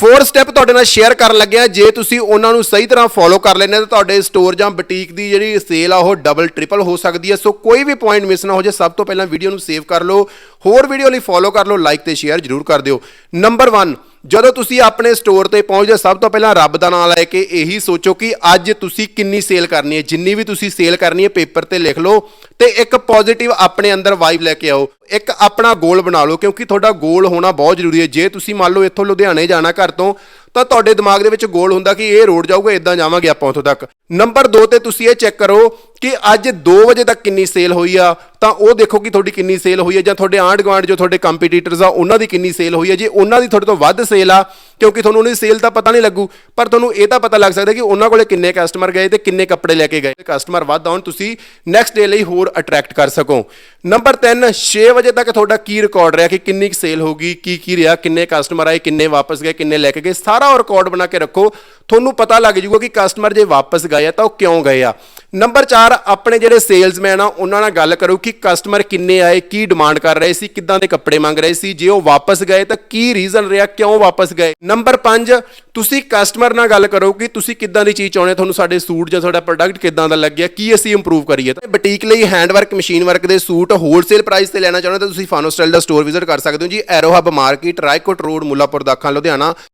Four step ਤੁਹਾਡੇ ਨਾਲ share ਕਰਨ ਲੱਗਿਆ ਜੇ ਤੁਸੀਂ ਉਹਨਾਂ ਨੂੰ ਸਹੀ ਤਰ੍ਹਾਂ ਫੋਲੋ ਕਰ ਲੈਂਦੇ ਹੋ ਤਾਂ ਤੁਹਾਡੇ ਸਟੋਰ ਜਾਂ ਬੁਟੀਕ ਦੀ ਜਿਹੜੀ ਸੇਲ ਆ, ਉਹ ਡਬਲ ਟ੍ਰਿਪਲ ਹੋ ਸਕਦੀ ਹੈ। ਸੋ ਕੋਈ ਵੀ ਪੁਆਇੰਟ ਮਿਸ ਨਾ ਹੋ ਜੇ ਸਭ ਤੋਂ ਪਹਿਲਾਂ ਵੀਡੀਓ ਨੂੰ ਸੇਵ ਕਰ ਲਓ। ਹੋਰ ਵੀਡੀਓ ਲਈ ਫੋਲੋ ਕਰ ਲਓ ਲਾਈਕ ਤੇ ਸ਼ੇਅਰ ਜਰੂਰ ਕਰ ਦਿਓ। ਨੰਬਰ 1 ਜਦੋਂ ਤੁਸੀਂ ਆਪਣੇ ਸਟੋਰ ਤੇ ਪਹੁੰਚਦੇ ਸਭ ਤੋਂ ਪਹਿਲਾਂ ਰੱਬ ਦਾ ਨਾਮ ਲੈ ਕੇ ਇਹੀ ਸੋਚੋ ਕਿ ਅੱਜ ਤੁਸੀਂ ਕਿੰਨੀ ਸੇਲ ਕਰਨੀ ਹੈ। ਜਿੰਨੀ ਵੀ ਤੁਸੀਂ ਸੇਲ ਕਰਨੀ ਹੈ ਪੇਪਰ ਤੇ ਲਿਖ ਲਓ ਤੇ ਇੱਕ ਪੋਜ਼ਿਟਿਵ ਆਪਣੇ ਅੰਦਰ ਵਾਈਬ ਲੈ ਕੇ ਆਓ। ਇੱਕ ਆਪਣਾ ਗੋਲ ਬਣਾ ਲਓ, ਕਿਉਂਕਿ ਤੁਹਾਡਾ ਗੋਲ ਹੋਣਾ ਬਹੁਤ ਜ਼ਰੂਰੀ ਹੈ। ਜੇ ਤੁਸੀਂ ਮੰਨ ਲਓ ਇੱਥੋਂ ਲੁਧਿਆਣੇ ਜਾਣਾ ਘਰ ਤੋਂ, ਤਾਂ ਤੁਹਾਡੇ ਦਿਮਾਗ ਦੇ ਵਿੱਚ ਗੋਲ ਹੁੰਦਾ ਕਿ ਇਹ ਰੋਡ ਜਾਊਗਾ ਇਦਾਂ ਜਾਵਾਂਗੇ ਆਪਾਂ ਉੱਥੋਂ ਤੱਕ। ਨੰਬਰ 2 ਤੇ ਤੁਸੀਂ ਇਹ ਚੈੱਕ ਕਰੋ ਕਿ ਅੱਜ 2 ਵਜੇ ਤੱਕ ਕਿੰਨੀ ਸੇਲ ਹੋਈ ਆ ਤਾਂ ਉਹ ਦੇਖੋ ਕਿ ਤੁਹਾਡੀ ਕਿੰਨੀ ਸੇਲ ਹੋਈ ਹੈ ਜਾਂ ਤੁਹਾਡੇ ਆਂਢ ਗੁਆਂਢ ਜੋ ਤੁਹਾਡੇ ਕੰਪੀਟੀਟਰਸ ਆ, ਉਹਨਾਂ ਦੀ ਕਿੰਨੀ ਸੇਲ ਹੋਈ ਹੈ। ਜੇ ਉਹਨਾਂ ਦੀ ਤੁਹਾਡੇ ਤੋਂ ਵੱਧ ਸੇਲ ਆ, ਕਿਉਂਕਿ ਤੁਹਾਨੂੰ ਉਹਨਾਂ ਦੀ ਸੇਲ ਤਾਂ ਪਤਾ ਨਹੀਂ ਲੱਗੂ, ਪਰ ਤੁਹਾਨੂੰ ਇਹ ਤਾਂ ਪਤਾ ਲੱਗ ਸਕਦਾ ਕਿ ਉਹਨਾਂ ਕੋਲੇ ਕਿੰਨੇ ਕਸਟਮਰ ਗਏ ਤੇ ਕਿੰਨੇ ਕੱਪੜੇ ਲੈ ਕੇ ਗਏ। ਕਸਟਮਰ ਵੱਧ ਆਉਣ, ਤੁਸੀਂ ਨੈਕਸਟ ਡੇ ਲਈ ਹੋਰ ਅਟਰੈਕਟ ਕਰ ਸਕੋ। ਨੰਬਰ 3 6 ਵਜੇ ਤੱਕ ਤੁਹਾਡਾ ਕੀ ਰਿਕਾਰਡ ਰਿਹਾ ਕਿ ਕਿੰਨੀ ਕੁ ਸੇਲ ਹੋਗੀ ਕੀ ਕੀ ਰਿਹਾ, ਕਿੰਨੇ ਕਸਟਮਰ ਆਏ, ਕਿੰਨੇ ਵਾਪਸ ਗਏ, ਕਿੰਨੇ ਲੈ ਕੇ ਗਏ, ਸਾਰਾ ਉਹ ਰਿਕਾਰਡ ਬਣਾ ਕੇ ਰੱਖੋ। ਤੁਹਾਨੂੰ ਪਤਾ ਲੱਗ ਜੂਗਾ ਕਿ ਕਸਟਮਰ ਜੇ ਵਾਪਸ ਗਏ ਆ ਤਾਂ ਉਹ ਕਿਉਂ ਗਏ ਆ। ਨੰਬਰ 4 ਆਪਣੇ ਜਿਹੜੇ ਸੇਲਸਮੈਨ ਆ, ਉਹਨਾਂ ਨਾਲ ਗੱਲ ਕਰੋ ਕਿ ਕਸਟਮਰ ਕਿੰਨੇ ਆਏ ਕੀ ਡਿਮਾਂਡ ਕਰ ਰਹੇ ਸੀ ਕਿੱਦਾਂ ਦੇ ਕੱਪੜੇ ਮੰਗ ਰਹੇ ਸੀ ਜੇ ਉਹ ਵਾਪਸ ਗਏ ਤਾਂ ਕੀ ਰੀਜ਼ਨ ਰਿਹਾ ਕਿਉਂ ਵਾਪਸ ਗਏ? ਨੰਬਰ 5 ਤੁਸੀਂ ਕਸਟਮਰ ਨਾਲ ਗੱਲ ਕਰੋ ਕਿ ਤੁਸੀਂ ਕਿੱਦਾਂ ਦੀ ਚੀਜ਼ ਚਾਹੁੰਦੇ ਹੋ, ਤੁਹਾਨੂੰ ਸਾਡੇ ਸੂਟ ਜਾਂ ਤੁਹਾਡਾ ਪ੍ਰੋਡਕਟ ਕਿੱਦਾਂ ਦਾ ਲੱਗਿਆ? ਕੀ ਅਸੀਂ ਇੰਪਰੂਵ ਕਰੀਏ? ਤਾਂ ਬੁਟੀਕ ਲਈ ਹੈਂਡ ਵਰਕ ਮਸ਼ੀਨ ਵਰਕ ਦੇ ਸੂਟ ਹੋਲਸੇਲ ਪ੍ਰਾਈਸ ਤੇ ਲੈਣਾ ਚਾਹੁੰਦੇ ਹੋ ਤਾਂ ਤੁਸੀਂ ਫਾਨੋ ਸਟਾਈਲ ਦਾ ਸਟੋਰ ਵਿਜ਼ਿਟ ਕਰ ਸਕਦੇ ਹੋ ਜੀ। Aero hub market Raikot road Mullanpur Dakha Ludhiana